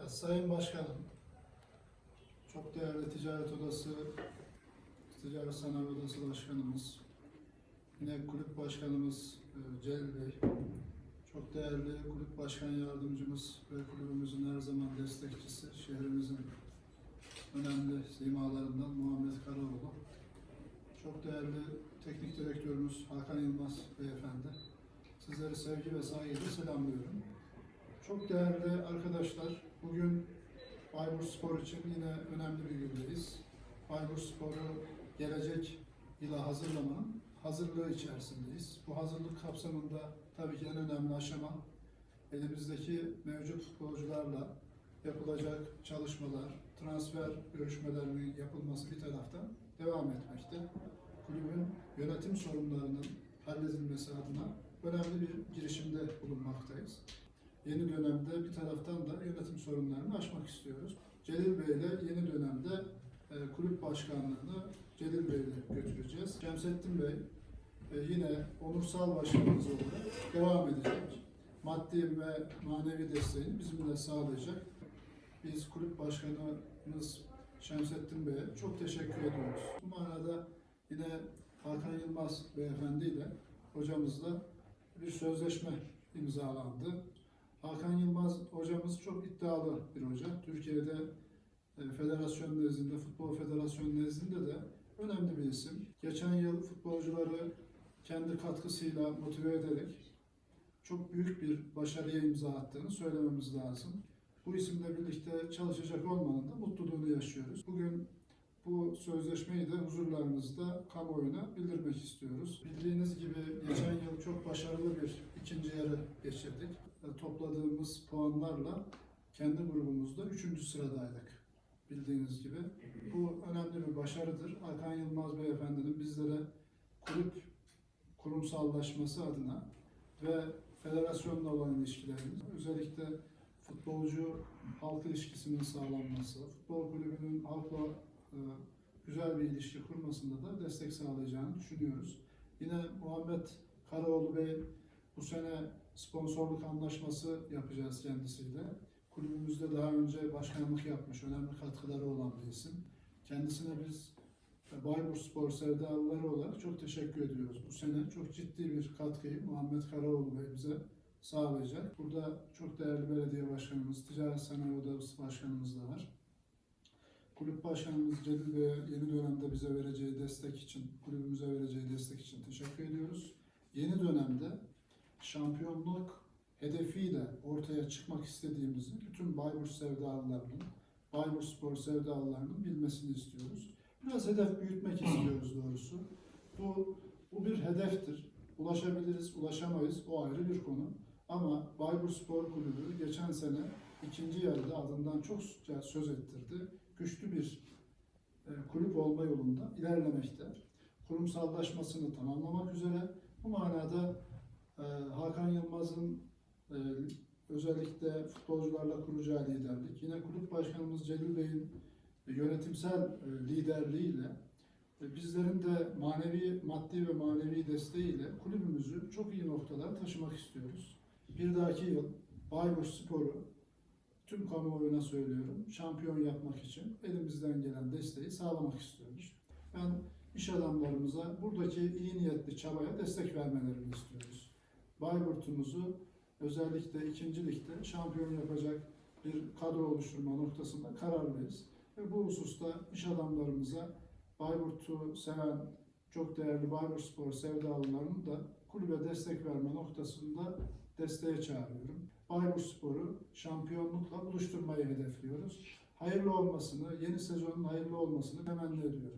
Evet, Sayın Başkanım, çok değerli Ticaret Odası, Ticaret Sanayi Odası Başkanımız, yine kulüp başkanımız e, Celil Bey, çok değerli kulüp başkan yardımcımız ve kulübümüzün her zaman destekçisi, şehrimizin önemli simalarından Muhammed Karaoğlu, çok değerli teknik direktörümüz Hakan Yılmaz Beyefendi, sizleri sevgi ve saygıyla selamlıyorum. Çok değerli arkadaşlar, bugün Bayburt Spor için yine önemli bir gündeyiz. Bayburt Spor'u gelecek yıla hazırlamanın hazırlığı içerisindeyiz. Bu hazırlık kapsamında tabii ki en önemli aşama elimizdeki mevcut futbolcularla yapılacak çalışmalar, transfer görüşmelerinin yapılması bir taraftan devam etmekte. Kulübün yönetim sorunlarının halledilmesi adına önemli bir girişimde bulunmaktayız yeni dönemde bir taraftan da yönetim sorunlarını aşmak istiyoruz. Celil Bey ile yeni dönemde e, kulüp başkanlığını Celil Bey ile götüreceğiz. Şemsettin Bey e, yine onursal başkanımız olarak devam edecek. Maddi ve manevi desteğini bizimle sağlayacak. Biz kulüp başkanımız Şemsettin Bey'e çok teşekkür ediyoruz. Bu manada yine Hakan Yılmaz Beyefendi ile hocamızla bir sözleşme imzalandı. Hakan Yılmaz hocamız çok iddialı bir hoca. Türkiye'de e, federasyon nezdinde, futbol federasyon nezdinde de önemli bir isim. Geçen yıl futbolcuları kendi katkısıyla motive ederek çok büyük bir başarıya imza attığını söylememiz lazım. Bu isimle birlikte çalışacak olmanın da mutluluğunu yaşıyoruz. Bugün bu sözleşmeyi de huzurlarınızda kamuoyuna bildirmek istiyoruz. Bildiğiniz gibi geçen yıl çok başarılı bir ikinci yarı geçirdik. E, Topladığımız puanlarla kendi grubumuzda üçüncü sıradaydık. Bildiğiniz gibi. Bu önemli bir başarıdır. Hakan Yılmaz Beyefendinin bizlere kulüp kurumsallaşması adına ve federasyonla olan ilişkilerimiz, özellikle futbolcu halk ilişkisinin sağlanması, futbol kulübünün halkla e, güzel bir ilişki kurmasında da destek sağlayacağını düşünüyoruz. Yine Muhammed Karaoğlu Bey bu sene sponsorluk anlaşması yapacağız kendisiyle. Kulübümüzde daha önce başkanlık yapmış, önemli katkıları olan bir isim. Kendisine biz e, Bayburt Spor sevdalıları olarak çok teşekkür ediyoruz. Bu sene çok ciddi bir katkıyı Muhammed Karaoğlu Bey bize sağlayacak. Burada çok değerli belediye başkanımız, Ticaret Sanayi Odası başkanımız da var. Kulüp başkanımız Celil Bey'e yeni dönemde bize vereceği destek için, kulübümüze vereceği destek için teşekkür ediyoruz. Yeni dönemde şampiyonluk hedefiyle ortaya çıkmak istediğimizi bütün Bayburt sevdalılarının, Bayburt Spor sevdalılarının bilmesini istiyoruz. Biraz hedef büyütmek istiyoruz doğrusu. Bu, bu bir hedeftir. Ulaşabiliriz, ulaşamayız o ayrı bir konu. Ama Bayburt Spor Kulübü geçen sene ikinci yarıda adından çok söz ettirdi. Güçlü bir e, kulüp olma yolunda ilerlemekte. Kurumsallaşmasını tamamlamak üzere. Bu manada e, Hakan Yılmaz'ın e, özellikle futbolcularla kuracağı liderlik, yine kulüp başkanımız Celil Bey'in yönetimsel e, liderliğiyle bizlerin de manevi, maddi ve manevi desteğiyle kulübümüzü çok iyi noktalara taşımak istiyoruz. Bir dahaki yıl Bayburt Spor'u tüm kamuoyuna söylüyorum, şampiyon yapmak için elimizden gelen desteği sağlamak istiyoruz. Ben iş adamlarımıza buradaki iyi niyetli çabaya destek vermelerini istiyoruz. Bayburt'umuzu özellikle ikinci ligde şampiyon yapacak bir kadro oluşturma noktasında kararlıyız. Ve bu hususta iş adamlarımıza Bayburt'u seven, çok değerli Bayburt Spor sevdalılarının da kulübe destek verme noktasında desteğe çağırıyorum. Bayburt Spor'u şampiyonlukla buluşturmayı hedefliyoruz. Hayırlı olmasını, yeni sezonun hayırlı olmasını temenni ediyorum.